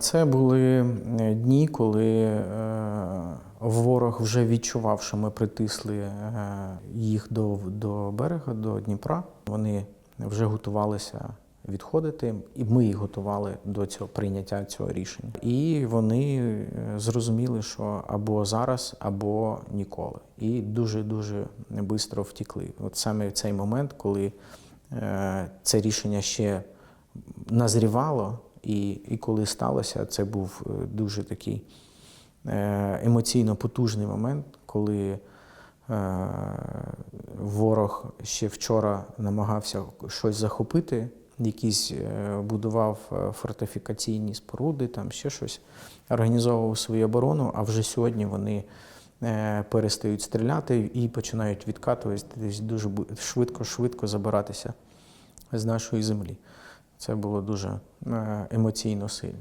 Це були е, дні, коли е, ворог вже відчував, що ми притисли е, їх до, до берега, до Дніпра. Вони вже готувалися відходити, і ми їх готували до цього прийняття цього рішення. І вони зрозуміли, що або зараз, або ніколи. І дуже дуже швидко втікли. От саме в цей момент, коли це рішення ще назрівало, і, і коли сталося, це був е, дуже такий е, емоційно потужний момент, коли е, ворог ще вчора намагався щось захопити, якісь будував фортифікаційні споруди, там ще щось, організовував свою оборону, а вже сьогодні вони перестають стріляти і починають відкатуватись дуже швидко-швидко забиратися з нашої землі. Це було дуже е, емоційно сильно.